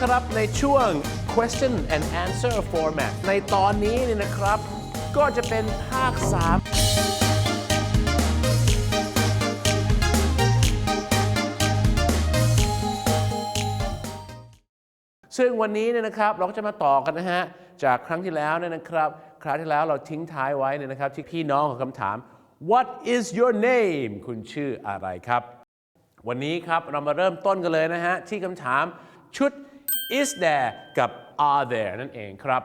นะครับในช่วง question and answer format ในตอนนี้เนี่ยนะครับ ก็จะเป็นภาค 3ซึ่งวันนี้เนี่ยนะครับเราก็จะมาต่อกันนะฮะจากครั้งที่แล้วเนี่ยนะครับ ครั้งที่แล้วเราทิ้งท้ายไว้เนี่ยนะครับที่พี่น้องของคำถาม What is your name คุณชื่ออะไรครับ วันนี้ครับเรามาเริ่มต้นกันเลยนะฮะที่คำถามชุด is there กับ are there นั่นเองครับ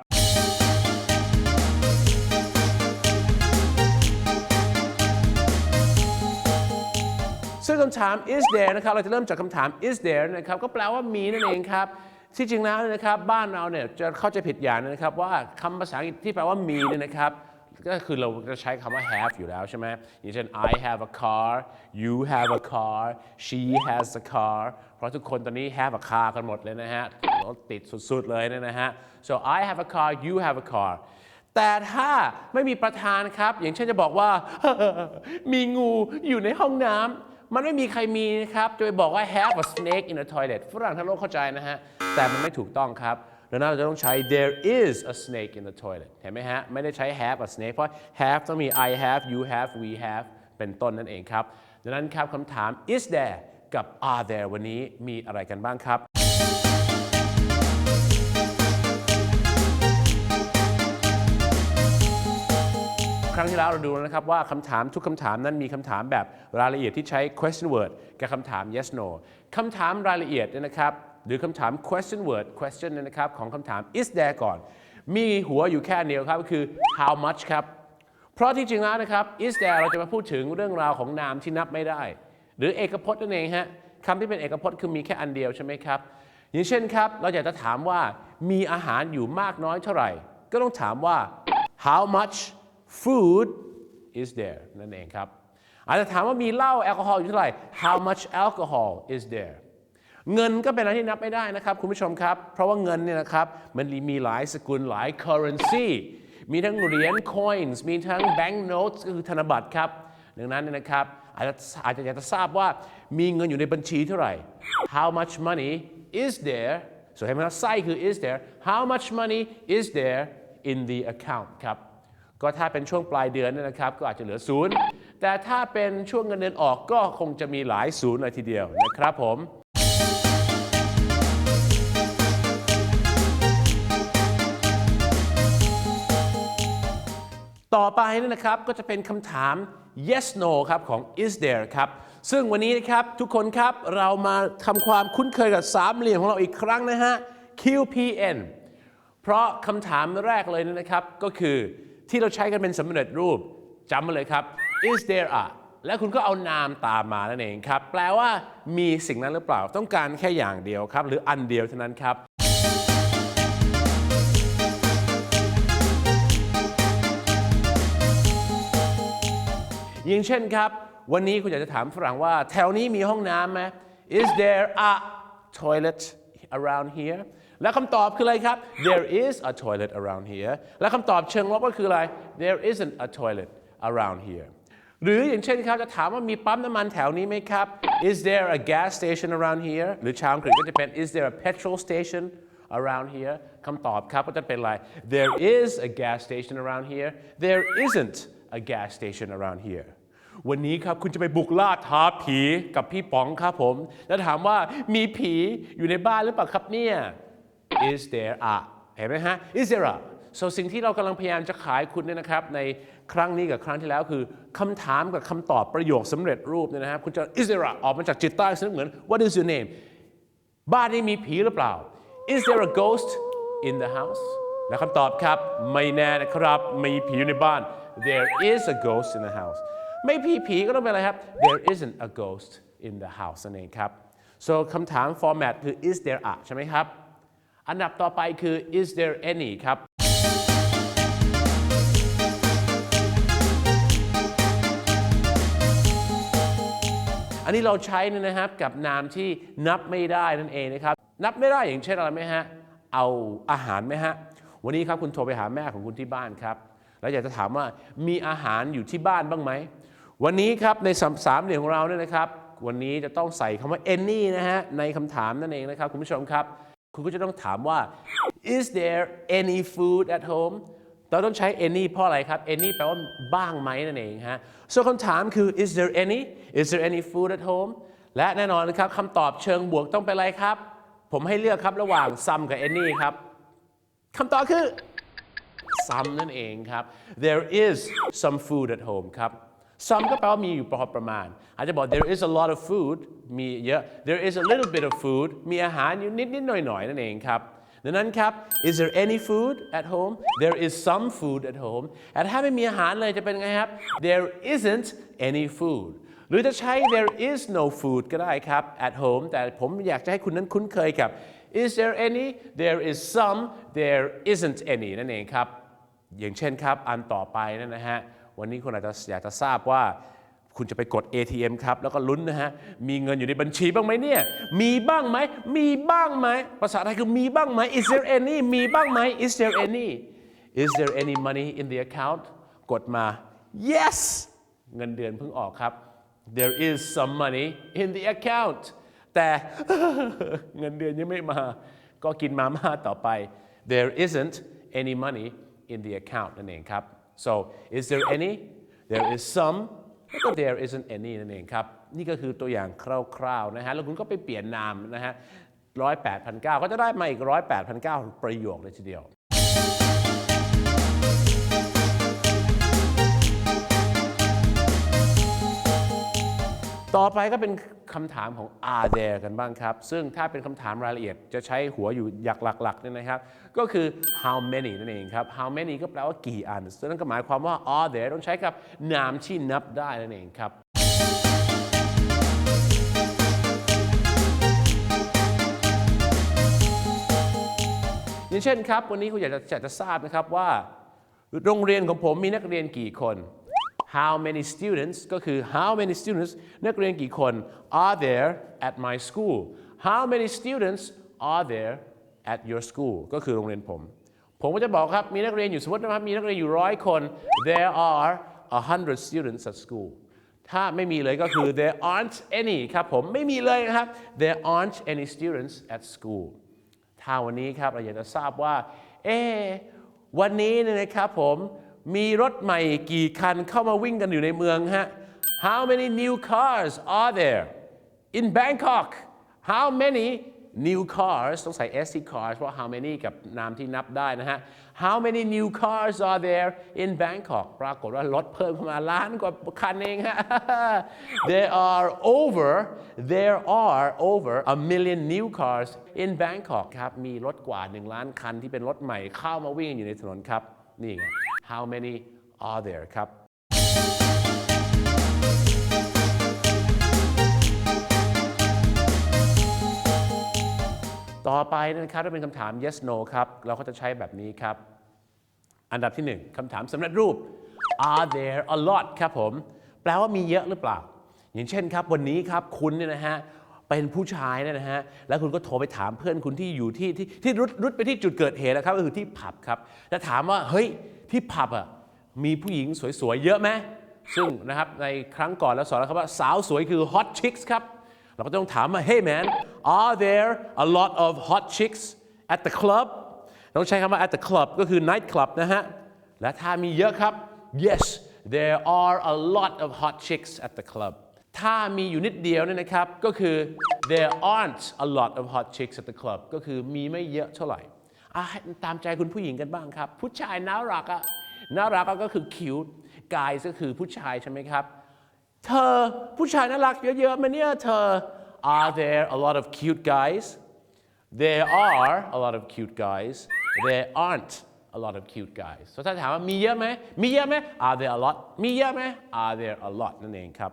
ซึ่งคำถาม is there นะครับ เราจะเริ่มจากคำถาม is there นะครับ ก็แปลว่ามีนั่นเองครับ ที่จริงแล้วนะครับ บ้านเราเนี่ยจะเข้าใจผิดอย่างนึงนะครับว่าคำภาษาอังกฤษที่แปลว่ามีเนี่ยนะครับ ก็คือเราจะใช้คำว่า have อยู่แล้วใช่ไหมอย่างเช่น I have a car you have a car she has a car เพราะทุกคนตอนนี้ have a car กันหมดเลยนะฮะรถติดสุดๆเลยเนี่ยนะฮะ so I have a car you have a car แต่ถ้าไม่มีประธานครับ อย่างเช่นจะบอกว่า มีงูอยู่ในห้องน้ำมันไม่มีใครมีนะครับ จะไปบอกว่า have a snake in the toilet ฝรั่งทั้งโลกเข้าใจนะฮะ แต่มันไม่ถูกต้องครับ ดังนั้นเราจะต้องใช้ there is a snake in the toilet เห็นไหมฮะ ไม่ได้ใช้ have a snake เพราะ have ต้องมี I have you have we have เป็นต้นนั่นเองครับ ดังนั้นครับคำถาม is there กับ are there วันนี้มีอะไรกันบ้างครับครั้งที่แล้วเราดูแล้วนะครับว่าคำถามทุกคำถามนั้นมีคำถามแบบรายละเอียดที่ใช้ question word กับคำถาม yes no คำถามรายละเอียดเนี่ยนะครับ หรือคำถาม question word question เนี่ยนะครับของคำถาม is there ก่อน มีหัวอยู่แค่เดียวครับก็คือ how much ครับ เพราะที่จริงแล้วนะครับ is there เราจะมาพูดถึงเรื่องราวของนามที่นับไม่ได้ หรือเอกพจน์นั่นเองฮะคำที่เป็นเอกพจน์คือมีแค่อันเดียวใช่ไหมครับ อย่างเช่นครับ เราอยากจะถามว่ามีอาหารอยู่มากน้อยเท่าไหร่ ก็ต้องถามว่า how much food is there นั่นเองครับ อาจจะถามว่ามีเหล้าแอลกอฮอล์อยู่เท่าไหร่ how much alcohol is there เงินก็เป็นอะไรที่นับไม่ได้นะครับคุณผู้ชมครับ เพราะว่าเงินเนี่ยนะครับมันมีหลายสกุลหลาย currency มีทั้งเหรียญ coins มีทั้ง bank notes ก็คือธนบัตรครับ ดังนั้นเนี่ยนะครับอาจจะอาจจะอยากจะทราบว่ามีเงินอยู่ในบัญชีเท่าไหร่ how much money is there ส่วนให้มันไส้คือ is there how much money is there in the account ครับก็ถ้าเป็นช่วงปลายเดือนเนยนะครับ ก็อาจจะเหลือศูนย์แต่ถ้าเป็นช่วงเงินเดือนออกก็คงจะมีหลายศูนย์เลยทีเดียวนะครับผม ต่อไปนี่นะครับก็จะเป็นคำถาม yes no ครับของ is there ครับ ซึ่งวันนี้นะครับทุกคนครับเรามาทำความคุ้นเคยกับสามเหลี่ยมของเราอีกครั้งนะฮะ QPN เพราะคำถามแรกเลยนะครับ ก็คือที่เราใช้กันเป็นสำเร็จรูปจำมาเลยครับ is there a และคุณก็เอานามตามมานั่นเองครับ แปลว่ามีสิ่งนั้นหรือเปล่าต้องการแค่อย่างเดียวครับ หรืออันเดียวเท่านั้นครับ ย่างเช่นครับ วันนี้คุณอยากจะถามฝรั่งว่า แถวนี้มีห้องน้ำไหม Is there a toilet around here และคำตอบคืออะไรครับ There is a toilet around here และคำตอบเชิงลบก็คืออะไร There isn't a toilet around here หรืออย่างเช่นครับจะถามว่ามีปั๊มน้ำมันแถวนี้ไหมครับ Is there a gas station around here หรือชาวอังกฤษก็จะเป็น Is there a petrol station around here คำตอบครับก็จะเป็นอะไร There is a gas station around here There isn't a gas station around here วันนี้ครับคุณจะไปบุกล่าท้าผีกับพี่ป๋องครับผม แล้วถามว่ามีผีอยู่ในบ้านหรือเปล่าครับเนี่ย is there a เห็นไหมฮะ is there a so สิ่งที่เรากำลังพยายามจะขายคุณเนี่ยนะครับ ในครั้งนี้กับครั้งที่แล้วคือคำถามกับคำตอบประโยคสำเร็จรูปเนี่ยนะครับ คุณจะ is there a ออกมาจากจิตใต้สำนึกเหมือน what is your name บ้านนี้มีผีหรือเปล่า is there a ghost in the house และคำตอบครับ ไม่แน่นะครับ มีผีอยู่ในบ้าน there is a ghost in the house ไม่ผีผีก็ต้องเป็นอะไรครับ there isn't a ghost in the house นั่นเองครับ so คำถาม format คือ is there a ใช่ไหมครับ อันดับต่อไปคือ is there any ครับอันนี้เราใช้นยนะครับกับนามที่นับไม่ได้นั่นเองนะครับ นับไม่ได้อย่างเช่นอะไรไหมฮะ เอาอาหารไหมฮะ วันนี้ครับคุณโทรไปหาแม่ของคุณที่บ้านครับ แล้วอยากจะถามว่ามีอาหารอยู่ที่บ้านบ้างไหม วันนี้ครับในสามสามเหลี่ยมของเราเนี่ยนะครับ วันนี้จะต้องใส่คำว่า any นะฮะในคำถามนั่นเองนะครับ คุณผู้ชมครับ คุณก็จะต้องถามว่า is there any food at home เราต้องใช้ any เพราะอะไรครับ any แปลว่าบ้างไหมนั่นเองฮะ so คำถามคือ is there any is there any food at home และแน่นอนนะครับคำตอบเชิงบวกต้องเป็นอะไรครับ ผมให้เลือกครับระหว่าง some กับ any ครับคำตอบคือ some นั่นเองครับ there is some food at home ครับ some ก็แปลว่ามีอยู่พอประมาณ อาจจะบอก there is a lot of food มีเยอะ there is a little bit of food มีอาหารอยู่นิดนิดหน่อยหน่อยๆนั่นเองครับดังนั้นครับ is there any food at home there is some food at home แต่ถ้าไม่มีอาหารเลยจะเป็นไงครับ there isn't any food หรือจะใช้ there is no food ก็ได้ครับ at home แต่ผมอยากจะให้คุณนั้นคุ้นเคยกับ is there any there is some there isn't any นั่นเองครับ อย่างเช่นครับ อันต่อไปนั่นนะฮะ วันนี้คุณอาจจะอยากจะทราบว่าคุณจะไปกด ATM ครับ แล้วก็ลุ้นนะฮะ มีเงินอยู่ในบัญชีบ้างไหมเนี่ย มีบ้างไหม มีบ้างไหม ภาษาไทยคือมีบ้างไหม is there any มีบ้างไหม is there any is there any money in the account กดมา yes เงินเดือนเพิ่งออกครับ there is some money in the account แต่เงินเดือนยังไม่มา ก็กินมาม่าต่อไป there isn't any money in the account นั่นเองครับ so is there any there is some there isn't any นั่นเองครับ นี่ก็คือตัวอย่างคร่าวๆนะฮะ แล้วคุณก็ไปเปลี่ยนนามนะฮะร้อยแปดพันเก้าก็จะได้มาอีกร้อยแปดพันเก้าประโยคเลยทีเดียว ต่อไปก็เป็นคำถามของ are there กันบ้างครับ ซึ่งถ้าเป็นคำถามรายละเอียดจะใช้หัวอยู่อยากหลักๆเนี่ยนะครับ ก็คือ how many นั่นเองครับ how many ก็แปลว่ากี่อันซึ่งนั่นก็หมายความว่า are there ต้องใช้กับนามที่นับได้นั่นเองครับอย่างเช่นครับ วันนี้คุณอยากจะอยากจะทราบนะครับว่า โรงเรียนของผมมีนักเรียนกี่คน how many students ก็คือ how many students นักเรียนกี่คน are there at my school how many students are there at your school ก็คือโรงเรียนผม ผมก็จะบอกครับ มีนักเรียนอยู่สมมตินะครับ มีนักเรียนอยู่ร้อยคน there are a hundred students at school ถ้าไม่มีเลยก็คือ there aren't any ครับผมไม่มีเลยนะครับ there aren't any students at school ถ้าวันนี้ครับเราอยากจะทราบว่า เอ๊วันนี้เนี่ยนะครับผม มีรถใหม่กี่คันเข้ามาวิ่งกันอยู่ในเมืองฮะ How many new cars are there in Bangkok How many new cars ต้องใส่ s ที่ cars เพราะ how many กับนามที่นับได้นะฮะ How many new cars are there in Bangkok ปรากฏว่ารถเพิ่มเข้ามาล้านกว่าคันเองฮะ There are over there are over a million new cars in Bangkok ครับ มีรถกว่า 1 ล้านคันที่เป็นรถใหม่เข้ามาวิ่งอยู่ในถนนครับ นี่ไง How many are there ครับต่อไปนะครับถ้าเป็นคำถาม yes no ครับ เราก็จะใช้แบบนี้ครับ อันดับที่หนึ่งคำถามสำเร็จรูป are there a lot ครับผม แปลว่ามีเยอะหรือเปล่า อย่างเช่นครับ วันนี้ครับ คุณเนี่ยนะฮะ เป็นผู้ชายเนี่ยนะฮะ แล้วคุณก็โทรไปถามเพื่อนคุณที่อยู่ที่ที่ที่รุดรุดไปที่จุดเกิดเหตุนะครับก็คือที่ผับครับจะถามว่าเฮ้ยที่ผับอะมีผู้หญิงสวยๆเยอะไหมซึ่งนะครับในครั้งก่อนเราสอนแล้วครับว่าสาวสวยคือ hot chicks ครับ เราก็ต้องถามว่า hey man are there a lot of hot chicks at the club ต้องใช้คำว่า at the club ก็คือ night club นะฮะ และถ้ามีเยอะครับ yes there are a lot of hot chicks at the club ถ้ามีอยู่นิดเดียวเนี่ยนะครับ ก็คือ there aren't a lot of hot chicks at the club ก็คือมีไม่เยอะเท่าไหร่อะตามใจคุณผู้หญิงกันบ้างครับ ผู้ชายน่ารักอะน่ารักก็คือ cute guys ก็คือผู้ชายใช่ไหมครับ เธอผู้ชายน่ารักเยอะๆมาเนี่ยเธอ Are there a lot of cute guys There are a lot of cute guys There aren't a lot of cute guys so ถ้าถามว่ามีเยอะไหม มีเยอะไหม Are there a lot มีเยอะไหม Are there a lot นั่นเองครับ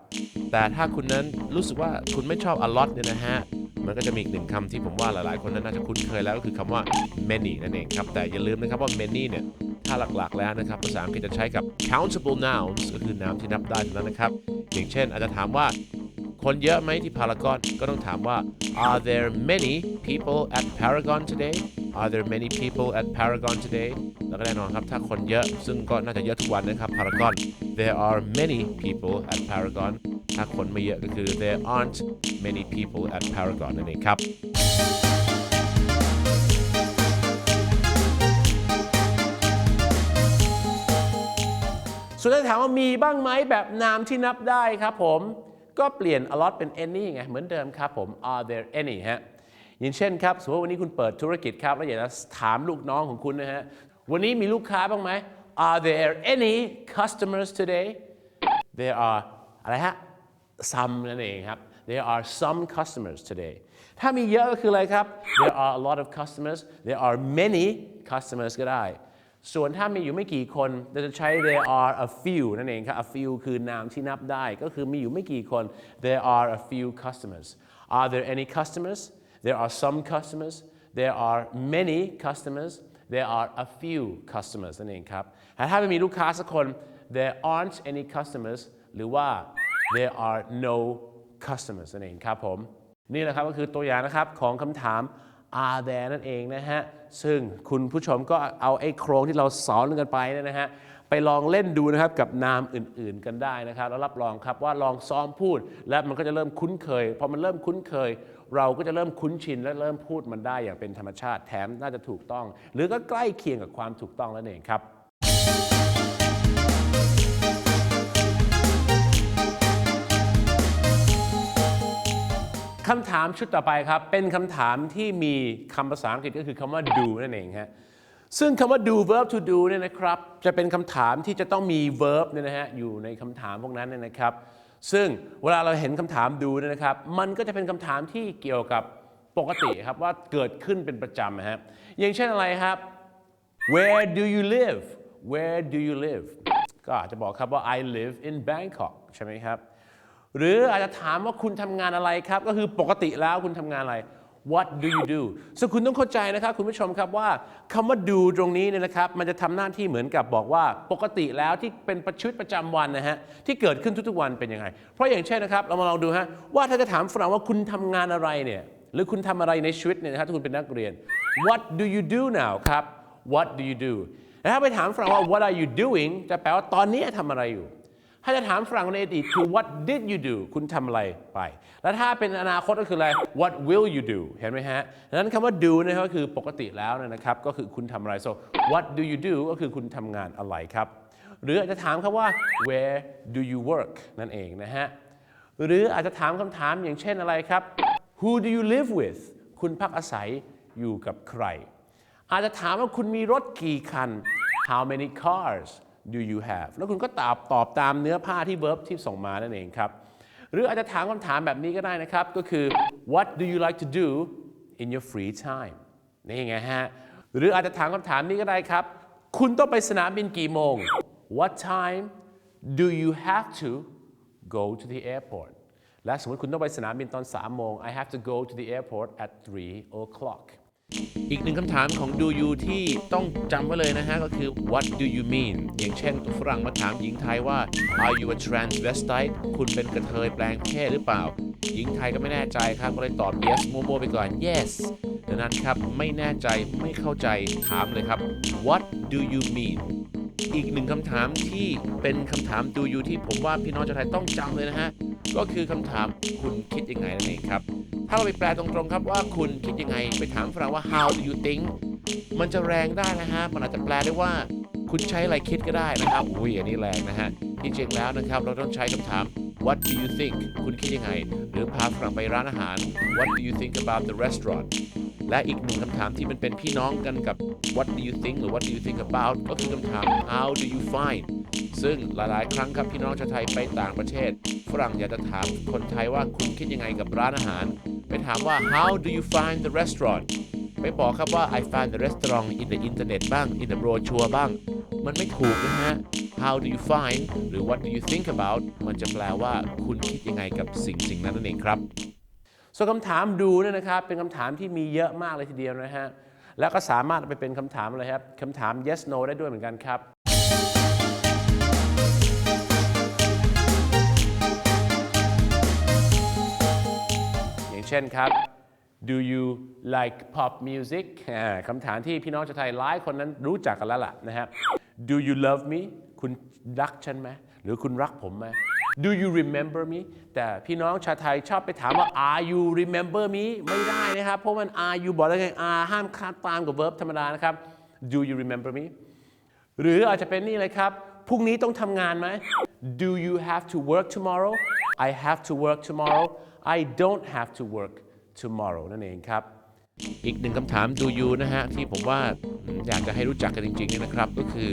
แต่ถ้าคุณนั้นรู้สึกว่าคุณไม่ชอบ a lot เนี่ยนะฮะ มันก็จะมีอีกหนึ่งคำที่ผมว่าหลายๆ คนนั้นน่าจะคุ้นเคยแล้วก็คือคำว่า many นั่นเองครับ แต่อย่าลืมนะครับว่า many เนี่ยถ้าหลักๆ แล้วนะครับ ภาษาอังกฤษจะใช้กับ countable nouns ก็คือนามที่นับได้เท่านั้นนะครับ อย่างเช่น อาจจะถามว่าคนเยอะไหมที่พารากอนก็ต้องถามว่า Are there many people at Paragon today Are there many people at Paragon today แล้วก็แน่นอนครับ ถ้าคนเยอะซึ่งก็น่าจะเยอะทุกวันนะครับพารากอน There are many people at Paragon ถ้าถ้าคนไม่เยอะก็คือ there aren't many people at Paragon นั่นเองครับส่วนถ้าถามว่ามีบ้างไหมแบบนามที่นับได้ครับผม ก็เปลี่ยน a lot เป็น any ไงเหมือนเดิมครับผม are there any ฮะ อย่างเช่นครับสมมติว่าวันนี้คุณเปิดธุรกิจครับแล้วอยากจะถามลูกน้องของคุณนะฮะวันนี้มีลูกค้าบ้างไหม are there any customers today there are อะไรฮะ some นั่นเองครับ there are some customers today ถ้ามีเยอะก็คืออะไรครับ there are a lot of customers there are many customers ก็ได้ ส่วนถ้ามีอยู่ไม่กี่คนเราจะใช้ there are a few นั่นเองครับ a few คือนามที่นับได้ ก็คือมีอยู่ไม่กี่คน there are a few customers are there any customers there are some customers there are many customers there are a few customers นั่นเองครับแต่ถ้าไม่มีลูกค้าสักคน there aren't any customers หรือว่า there are no customers นั่นเองครับผม นี่แหละครับก็คือตัวอย่างนะครับของคำถาม are there นั่นเองนะฮะ ซึ่งคุณผู้ชมก็เอาไอ้โครงที่เราสอนกันไปนี่ยนะฮะ ไปลองเล่นดูนะครับกับนามอื่นๆกันได้นะครับ แล้วรับรองครับว่าลองซ้อมพูด และมันก็จะเริ่มคุ้นเคย พอมันเริ่มคุ้นเคย เราก็จะเริ่มคุ้นชินและเริ่มพูดมันได้อย่างเป็นธรรมชาติแถมน่าจะถูกต้อง หรือก็ใกล้เคียงกับความถูกต้องแล้วเองครับคำถามชุดต่อไปครับ เป็นคำถามที่มีคำภาษาอังกฤษก็คือคำว่า do นั่นเองฮะซึ่งคำว่า do verb to do เนี่ยนะครับ จะเป็นคำถามที่จะต้องมี verb เนี่ยนะฮะอยู่ในคำถามพวกนั้นเนี่ยนะครับ ซึ่งเวลาเราเห็นคำถามดูนะครับ มันก็จะเป็นคำถามที่เกี่ยวกับปกติครับว่าเกิดขึ้นเป็นประจำนะฮะอย่างเช่นอะไรครับ Where do you live Where do you live ก็อาจจะบอกครับว่า I live in Bangkok ใช่ไหมครับ หรืออาจจะถามว่าคุณทำงานอะไรครับ ก็คือปกติแล้วคุณทำงานอะไร What do you do ซึ่งคุณต้องเข้าใจนะครับคุณผู้ชมครับว่าคำว่า do ตรงนี้เนี่ยนะครับ มันจะทำหน้าที่เหมือนกับบอกว่าปกติแล้วที่เป็นประชุดประจำวันนะฮะ ที่เกิดขึ้นทุกๆวันเป็นยังไง เพราะอย่างเช่นนะครับ เรามาลองดูฮะ ว่าถ้าจะถามฝรั่งว่าคุณทำงานอะไรเนี่ย หรือคุณทำอะไรในชีวิตเนี่ยนะครับถ้าคุณเป็นนักเรียน What do you do now ครับ What do you do แต่ถ้าไปถามฝรั่งว่า What are you doing จะแปลว่าตอนนี้ทำอะไรอยู่ ถ้าจะถามฝรั่งในอดีตคือ what did you do คุณทำอะไรไป แล้วถ้าเป็นอนาคตก็คืออะไร what will you do เห็นไหมฮะดังนั้นคำว่า do นะครับก็คือปกติแล้วนะครับ ก็คือคุณทำอะไร so what do you do ก็คือคุณทำงานอะไรครับ หรืออาจจะถามคำว่า where do you work นั่นเองนะฮะ หรืออาจจะถามคำถามอย่างเช่นอะไรครับ who do you live with คุณพักอาศัยอยู่กับใคร อาจจะถามว่าคุณมีรถกี่คัน how many cars do you have แล้วคุณก็ตอบตอบตามเนื้อผ้าที่ verb ที่ส่งมานั่นเองครับ หรืออาจจะถามคำถามแบบนี้ก็ได้นะครับ ก็คือ what do you like to do in your free time นี่ไงฮะ หรืออาจจะถามคำถามนี้ก็ได้ครับ คุณต้องไปสนามบินกี่โมง what time do you have to go to the airport และสมมติคุณต้องไปสนามบินตอน3โมง I have to go to the airport at 3 o'clock อีกหนึ่งคำถามของ do you ที่ต้องจำไว้เลยนะฮะ ก็คือ what do you mean อย่างเช่นตัวฝรั่งมาถามหญิงไทยว่า are you a transvestite คุณเป็นกระเทยแปลงเพศหรือเปล่า หญิงไทยก็ไม่แน่ใจครับ ก็เลยตอบ yes โมโมไปก่อน yes ดังนั้นครับ ไม่แน่ใจไม่เข้าใจถามเลยครับ what do you mean อีกหนึ่งคำถามที่เป็นคำถาม do you ที่ผมว่าพี่น้องชาวไทยต้องจำเลยนะฮะ ก็คือคำถามคุณคิดยังไงนั่นเองครับ ถ้าเราไปแปลตรงๆครับว่าคุณคิดยังไงไปถามฝรั่งว่า how do you think มันจะแรงได้นะฮะ มันอาจจะแปลได้ว่า คุณใช้อะไรคิดก็ได้นะครับอุ้ยอันนี้แรงนะฮะที่จริงแล้วนะครับ เราต้องใช้คำถาม what do you think คุณคิดยังไง หรือพาฝรั่งไปร้านอาหาร what do you think about the restaurant และอีกหนึ่งคำถามที่มันเป็นพี่น้องกันกับ what do you think หรือ what do you think about ก็คือคำถาม how do you find ซึ่งหลายๆ ครั้งครับพี่น้องชาวไทยไปต่างประเทศ ฝรั่งอยากจะถามคนไทยว่าคุณคิดยังไงกับร้านอาหาร ไปถามว่า how do you find the restaurant ไปบอกครับว่า I find the restaurant in the internet บ้าง in the brochure บ้าง มันไม่ถูกนะฮะ how do you find หรือ what do you think about มันจะแปลว่าคุณคิดยังไงกับสิ่งสิ่งนั้นนั่นเองครับ ส่วนคำถามดูเนี่ยนะครับ เป็นคำถามที่มีเยอะมากเลยทีเดียวนะฮะ แล้วก็สามารถไปเป็นคำถามอะไรครับคำถาม yes no ได้ด้วยเหมือนกันครับ ช่นครับ do you like pop music คำถามที่พี่น้องชาวไทยหลายคนนั้นรู้จักกันแล้วล่ะนะฮะ do you love me คุณรักฉันไหมหรือคุณรักผมไหม Do you remember me แต่พี่น้องชาวไทยชอบไปถามว่า Are you remember me ไม่ได้นะครับ เพราะมัน Are you บอกแล้วไง Are ห้ามคาดตามกับ verb ธรรมดานะครับ Do you remember me หรืออาจจะเป็นนี่เลยครับ พรุ่งนี้ต้องทำงานไหม Do you have to work tomorrow I have to work tomorrow I don't have to work tomorrow นั่นเองครับ อีกหนึ่งคำถาม Do you นะฮะ ที่ผมว่าอยากจะให้รู้จักกันจริงๆเนี่ยนะครับ ก็คือ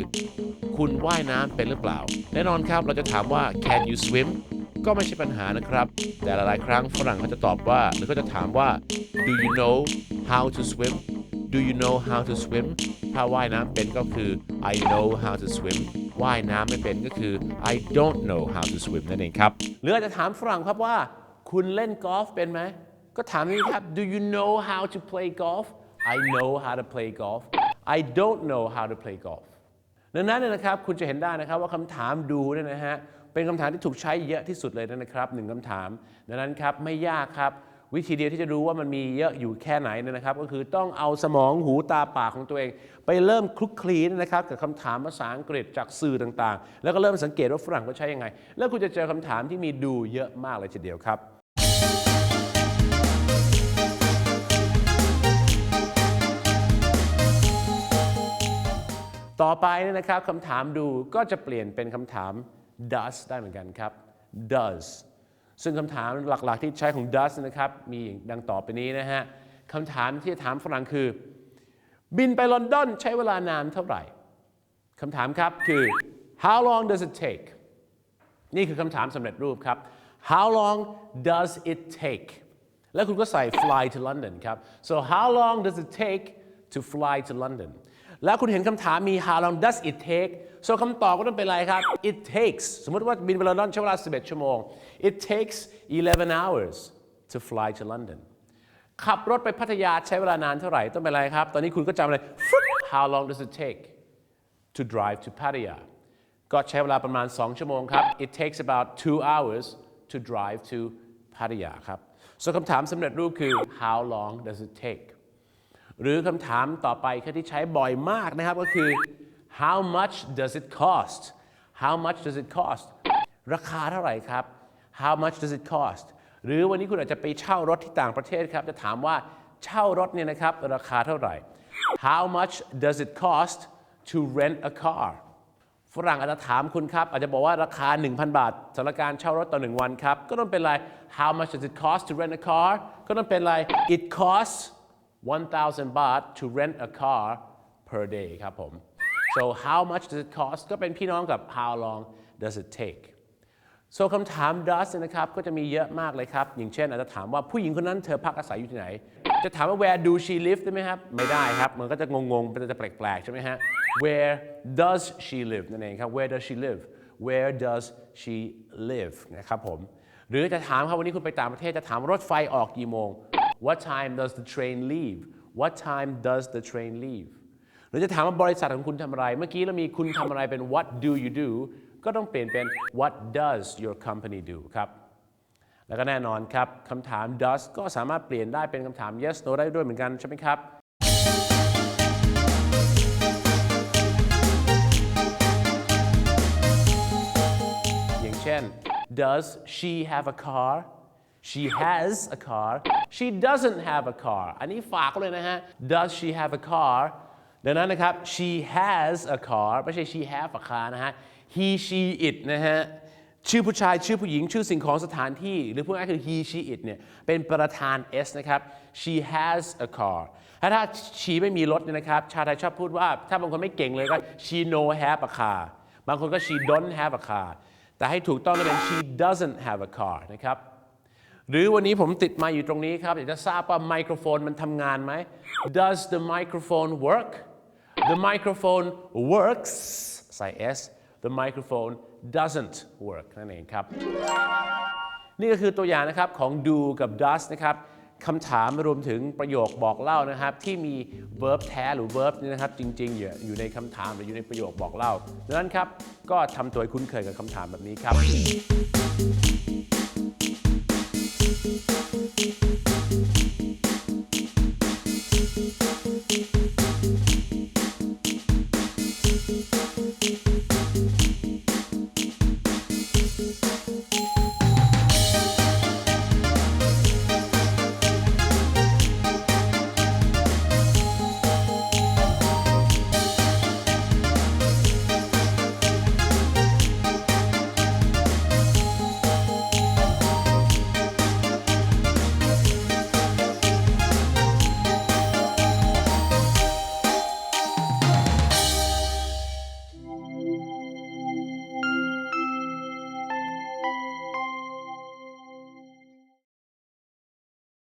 คุณว่ายน้ำเป็นหรือเปล่า แน่นอนครับเราจะถามว่า Can you swim ก็ไม่ใช่ปัญหานะครับ แต่หลายๆครั้งฝรั่งเขาจะตอบว่า หรือเขาจะถามว่า Do you know how to swim Do you know how to swim ถ้าว่ายน้ำเป็นก็คือ I know how to swim ว่ายน้ำไม่เป็นก็คือ I don't know how to swim นั่นเองครับ หรืออาจจะถามฝรั่งครับว่า คุณเล่นกอล์ฟเป็นไหม ก็ถามนี้ครับ Do you know how to play golf I know how to play golf I don't know how to play golf ดังนั้นนะครับคุณจะเห็นได้นะครับว่าคำถามดูเนี่ยนะฮะเป็นคำถามที่ถูกใช้เยอะที่สุดเลยนะครับหนึ่งคำถาม ดังนั้นครับไม่ยากครับวิธีเดียวที่จะรู้ว่ามันมีเยอะอยู่แค่ไหนเนี่ยนะครับ ก็คือต้องเอาสมองหูตาปากของตัวเอง ไปเริ่มคลุกคลีนะครับกับคำถามภาษาอังกฤษจากสื่อต่างๆ แล้วก็เริ่มสังเกตว่าฝรั่งเขาใช้ยังไง แล้วคุณจะเจอคำถามที่มีดูเยอะมากเลยทีเดียวครับ ต่อไปเนี่ยนะครับคำถามดูก็จะเปลี่ยนเป็นคำถาม does ได้เหมือนกันครับ does ซึ่งคำถามหลักๆที่ใช้ของ does นะครับมีดังต่อไปนี้นะฮะคำถามที่จะถามฝรั่งคือ บินไปลอนดอนใช้เวลานานเท่าไหร่คำถามครับคือ how long does it take นี่คือคำถามสำเร็จรูปครับ how long does it take แล้วคุณก็ใส่ fly to London ครับ so how long does it take to fly to London แล้วคุณเห็นคำถามมี how long does it take so คำตอบก็ต้องเป็นอะไรครับ it takes สมมติว่าบินไปลอนดอนใช้เวลา 11 ชั่วโมง it takes 11 hours to fly to London ขับรถไปพัทยาใช้เวลานานเท่าไหร่ ต้องเป็นอะไรครับ ตอนนี้คุณก็จำเลย how long does it take to drive to Pattaya ก็ใช้เวลาประมาณ 2 ชั่วโมงครับ it takes about two hours to drive to Pattaya ครับ so คำถามสำเร็จรูปคือ how long does it take หรือคำถามต่อไปคือที่ใช้บ่อยมากนะครับก็คือ how much does it cost how much does it cost ราคาเท่าไหร่ครับ how much does it cost หรือวันนี้คุณอาจจะไปเช่ารถที่ต่างประเทศครับ จะถามว่าเช่ารถเนี่ยนะครับ ราคาเท่าไหร่ how much does it cost to rent a car ฝรั่งอาจจะถามคุณครับ อาจจะบอกว่าราคา 1,000 บาทสำหรับการเช่ารถต่อ 1 วันครับ ก็ต้องเป็นไร how much does it cost to rent a car ก็ต้องเป็นไร it costs 1,000บาท to rent a car per day ครับผม so how much does it cost ก็เป็นพี่น้องกับ how long does it take so คำถาม does นะครับ ก็จะมีเยอะมากเลยครับ อย่างเช่นอาจจะถามว่าผู้หญิงคนนั้นเธอพักอาศัยอยู่ที่ไหน จะถามว่า where do she live ได้ไหมครับ ไม่ได้ครับ มันก็จะงงๆมันจะแปลกๆ ใช่ไหมฮะ where does she live นั่นเองครับ where does she live where does she live นะครับผม หรือจะถามครับวันนี้คุณไปต่างประเทศจะถามรถไฟออกกี่โมง what time does the train leave what time does the train leave หรือจะถามว่าบริษัทของคุณทำอะไร เมื่อกี้เรามีคุณทำอะไรเป็น what do you do ก็ต้องเปลี่ยนเป็น what does your company do ครับแล้วก็แน่นอนครับคำถาม does ก็สามารถเปลี่ยนได้เป็นคำถาม yes no ได้ด้วยเหมือนกันใช่ไหมครับอย่างเช่น does she have a car she has a car she doesn't have a car อันนี้ฝากเลยนะฮะ does she have a car ดังนั้นนะครับ she has a car ไม่ใช่ she have a car นะฮะ he she it นะฮะชื่อผู้ชาย ชื่อผู้หญิง ชื่อสิ่งของสถานที่ หรือพูดง่ายคือ he she it เนี่ย เป็นประธาน s นะครับ she has a car ถ้าถ้า she ไม่มีรถเนี่ยนะครับ ชาวไทยชอบพูดว่า ถ้าบางคนไม่เก่งเลยก็ she no have a car บางคนก็ she don't have a car แต่ให้ถูกต้องต้องเป็น she doesn't have a car นะครับ หรือวันนี้ผมติดมาอยู่ตรงนี้ครับ อยากจะทราบว่าไมโครโฟนมันทำงานไหม Does the microphone work The microphone works ใส่ s The microphone doesn't work นั่นเองครับ นี่ก็คือตัวอย่างนะครับของ do กับ does นะครับคำถามรวมถึงประโยคบอกเล่านะครับ ที่มี verb แท้หรือ verb นี่นะครับ จริง ๆ อยู่อยู่ในคำถามหรืออยู่ในประโยคบอกเล่าดังนั้นครับ ก็ทำตัวคุ้นเคยกับคำถามแบบนี้ครับ Thank you.